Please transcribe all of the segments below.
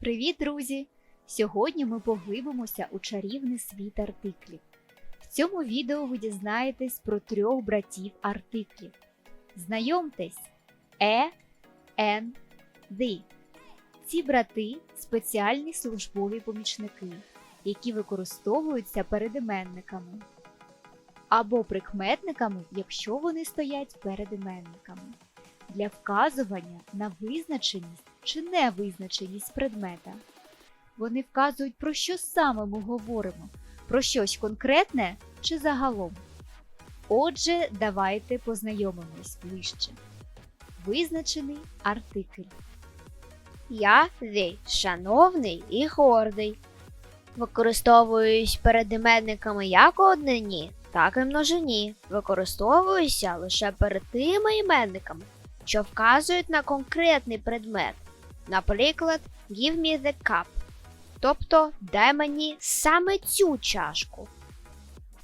Привіт, друзі! Сьогодні ми поглибимося у чарівний світ артиклів. В цьому відео ви дізнаєтесь про трьох братів артиклів. Знайомтесь Е, Н, Ди. Ці брати спеціальні службові помічники, які використовуються перед іменниками або прикметниками, якщо вони стоять перед іменниками, для вказування на визначеність чи невизначеність предмета. Вони вказують, про що саме ми говоримо, про щось конкретне чи загалом. Отже, давайте познайомимось ближче. Визначений артикль. Я ви шановний і гордий. Використовуюсь перед іменниками як у однині, так і множині. Використовуюся лише перед тими іменниками, що вказують на конкретний предмет. Наприклад, give me the cup. Тобто дай мені саме цю чашку.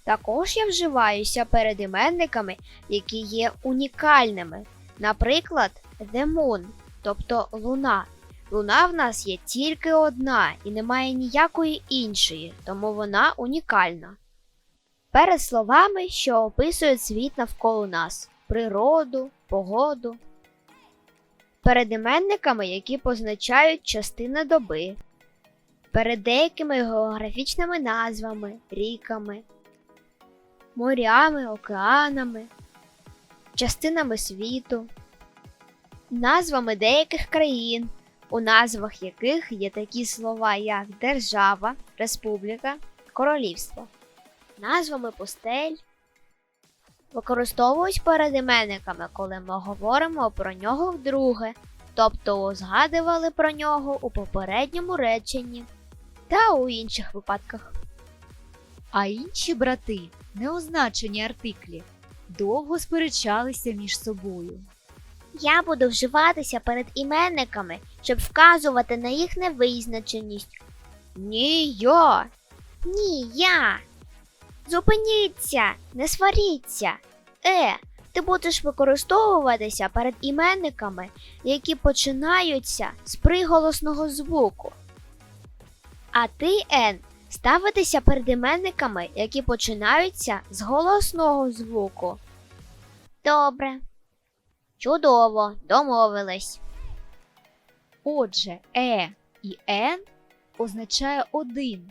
Також я вживаюся перед іменниками, які є унікальними. Наприклад, the moon, тобто луна. Луна в нас є тільки одна і немає ніякої іншої, тому вона унікальна. Перед словами, що описують світ навколо нас природу, погоду. Перед іменниками, які позначають частини доби, перед деякими географічними назвами, ріками, морями, океанами, частинами світу, назвами деяких країн у назвах яких є такі слова, як держава, республіка, королівство, назвами пустель. Використовують перед іменниками, коли ми говоримо про нього вдруге, тобто згадували про нього у попередньому реченні та у інших випадках. А інші брати, неозначені артиклі, довго сперечалися між собою. Я буду вживатися перед іменниками, щоб вказувати на їх невизначеність. Ні, я. Ні, я. Зупиніться, не сваріться. Е, ти будеш використовуватися перед іменниками, які починаються з приголосного звуку. А ти, Ен, ставитися перед іменниками, які починаються з голосного звуку. Добре. Чудово, домовились. Отже, е і н означає один,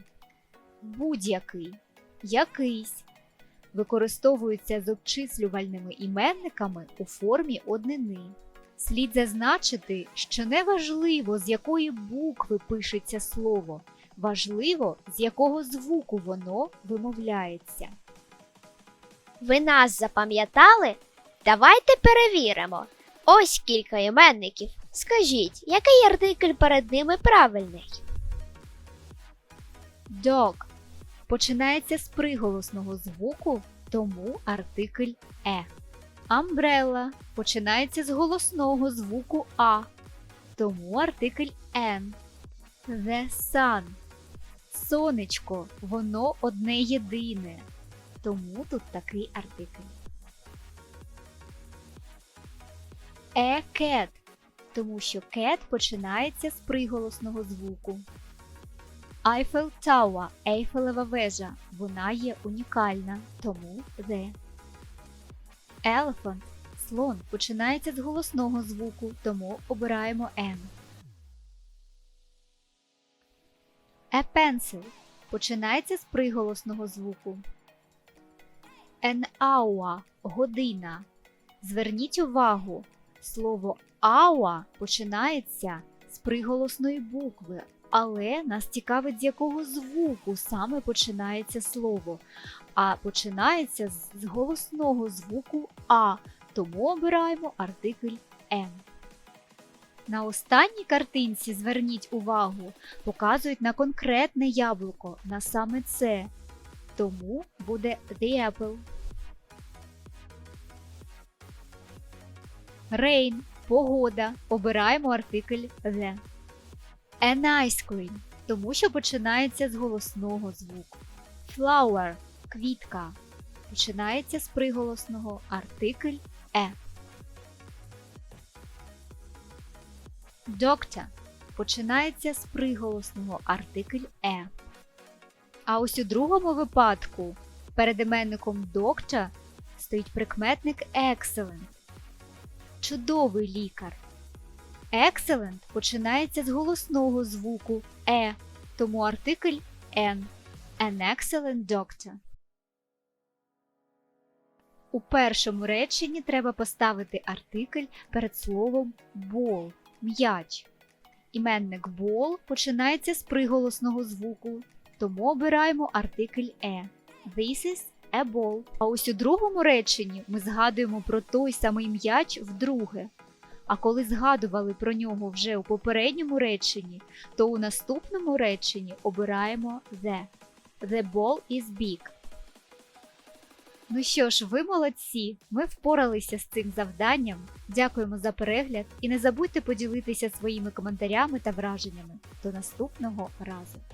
будь-який, якийсь. Використовуються з обчислювальними іменниками у формі однини. Слід зазначити, що не важливо, з якої букви пишеться слово, важливо, з якого звуку воно вимовляється. Ви нас запам'ятали? Давайте перевіримо. Ось кілька іменників. Скажіть, який артикль перед ними правильний? Dog починається з приголосного звуку, тому артикль е. Umbrella починається з голосного звуку а, тому артикль n. The sun сонечко, воно одне єдине, тому тут такий артикль. A cat, тому що cat починається з приголосного звуку. Eiffel Tower – Ейфелева вежа. Вона є унікальна, тому the. Elephant – слон починається з голосного звуку, тому обираємо N. A pencil починається з приголосного звуку. An hour – година. Зверніть увагу, слово hour починається з приголосної букви, але нас цікавить, з якого звуку саме починається слово. А починається з- голосного звуку А, тому обираємо артикль N. На останній картинці зверніть увагу, показують на конкретне яблуко, на саме це. Тому буде the apple. Rain – погода. Обираємо артикль the. An ice cream, тому що починається з голосного звуку. Flower – квітка. Починається з приголосного артикль е. Doctor починається з приголосного артикль е. А ось у другому випадку перед іменником доктор стоїть прикметник excellent. Чудовий лікар. Excellent починається з голосного звуку е, тому артикль n. An excellent doctor. У першому реченні треба поставити артикль перед словом ball – м'яч. Іменник ball починається з приголосного звуку, тому обираємо артикль е. This is a ball. А ось у другому реченні ми згадуємо про той самий м'яч вдруге. А коли згадували про нього вже у попередньому реченні, то у наступному реченні обираємо the. The ball is big. Ну що ж, ви молодці! Ми впоралися з цим завданням. Дякуємо за перегляд і не забудьте поділитися своїми коментарями та враженнями. До наступного разу!